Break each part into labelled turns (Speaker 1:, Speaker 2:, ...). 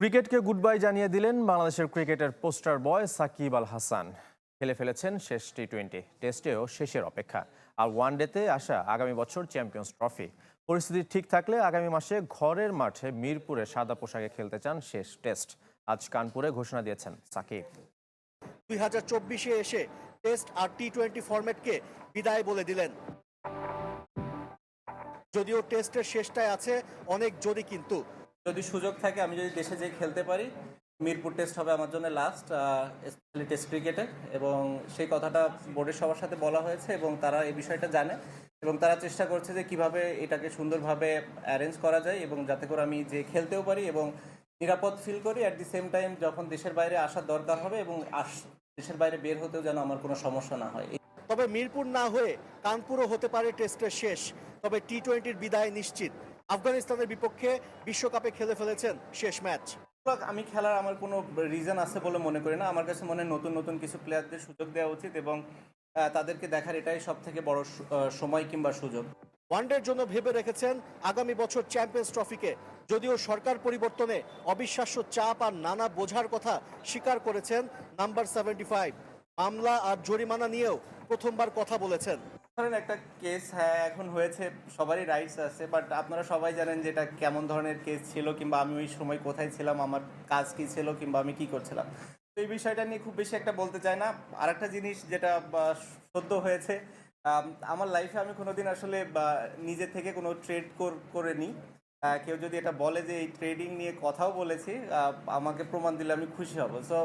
Speaker 1: ক্রিকেটকে good bye জানিয়ে দিলেন বাংলাদেশের ক্রিকেটের পোস্টার বয় সাকিব আল হাসান। খেলে ফেলেছেন শেষ টি টোয়েন্টি টেস্টেও শেষের অপেক্ষা। আর ওয়ানডেতে আসা আগামী বছর চ্যাম্পিয়ন্স ট্রফি। পরিস্থিতি ঠিক থাকলে আগামী মাসে ঘরের মাঠে মিরপুরে সাদা পোশাকে খেলতে চান শেষ টেস্ট। আজ কানপুরে ঘোষণা দিয়েছেন সাকিব।
Speaker 2: দুই হাজার চব্বিশে এসে টেস্ট আর টি টোয়েন্টি ফরম্যাটকে বিদায় বলে দিলেন। যদিও টেস্টের শেষটায় আছে অনেক যদি কিন্তু
Speaker 3: যদি সুযোগ থাকে, আমি যদি দেশে যেয়ে খেলতে পারি, মিরপুর টেস্ট হবে আমার জন্য লাস্ট স্পেশালি টেস্ট ক্রিকেটে এবং সেই কথাটা বোর্ডের সবার সাথে বলা হয়েছে এবং তারা এই বিষয়টা জানে। এবং তারা চেষ্টা করছে যে কীভাবে এটাকে সুন্দরভাবে অ্যারেঞ্জ করা যায় এবং যাতে করে আমি যে খেলতেও পারি এবং নিরাপদ ফিল করি। অ্যাট দি সেম টাইম যখন দেশের বাইরে আসার দরকার হবে এবং আস, দেশের বাইরে বের হতেও যেন আমার কোনো সমস্যা না হয়।
Speaker 2: তবে মিরপুর না হয়ে কানপুরও হতে পারে টেস্টের শেষ। তবে টি টোয়েন্টির বিদায় নিশ্চিত। আফগানিস্তানের বিপক্ষে বিশ্বকাপে খেলে ফেলেছেন শেষ ম্যাচ।
Speaker 3: আমি খেলার আমার কোনো রিজন আছে বলে মনে করি না। আমার কাছে মনে হয় নতুন নতুন কিছু প্লেয়ারদের সুযোগ দেওয়া উচিত এবং তাদেরকে দেখার এটাই সব থেকে বড় সময় কিংবা সুযোগ।
Speaker 2: ওয়ানডের জন্য ভেবে রেখেছেন আগামী বছর চ্যাম্পিয়ন্স ট্রফিকে। যদিও সরকার পরিবর্তনে অবিশ্বাস্য চাপ আর নানা বোঝার কথা স্বীকার করেছেন নাম্বার সেভেন্টি ফাইভ। মামলা আর জরিমানা নিয়েও প্রথমবার কথা বলেছেন।
Speaker 3: ধরেন একটা কেস হ্যাঁ এখন হয়েছে, সবারই রাইটস আছে বাট আপনারা সবাই জানেন যে এটা কেমন ধরনের কেস ছিল, কিংবা আমি ওই সময় কোথায় ছিলাম, আমার কাজ কি ছিল, কিংবা আমি কি করছিলাম। তো এই বিষয়টা নিয়ে খুব বেশি একটা বলতে চাই না। আর একটা জিনিস যেটা সদ্য হয়েছে আমার লাইফে আমি কোনোদিন আসলে নিজে থেকে কোনো ট্রেড করে নিই কেউ যদি এটা বলে যে এই ট্রেডিং নিয়ে কথাও বলেছি আমাকে প্রমাণ দিলে আমি খুশি হব। সো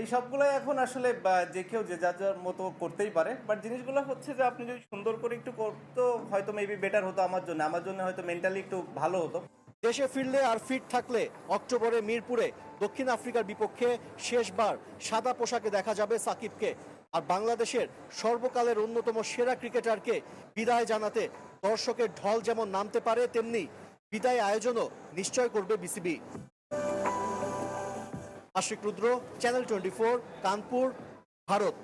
Speaker 3: এই সবগুলো এখন আসলে যে কেউ যে যার যার মতো করতেই পারে। বাট জিনিসগুলো হচ্ছে যে আপনি যদি সুন্দর করে একটু করতো, হয়তো মেবি বেটার হতো আমার জন্য। আমার জন্য হয়তো মেন্টালি একটু ভালো হতো।
Speaker 2: দেশে ফিরলে আর ফিট থাকলে অক্টোবরে মিরপুরে, দক্ষিণ আফ্রিকার বিপক্ষে শেষবার সাদা পোশাকে দেখা যাবে সাকিবকে। আর বাংলাদেশের সর্বকালের অন্যতম সেরা ক্রিকেটারকে বিদায় জানাতে দর্শকের ঢল যেমন নামতে পারে, তেমনি বিদায় আয়োজনও নিশ্চয় করবে BCB. Ashik Rudra channel twenty four Kanpur Bharat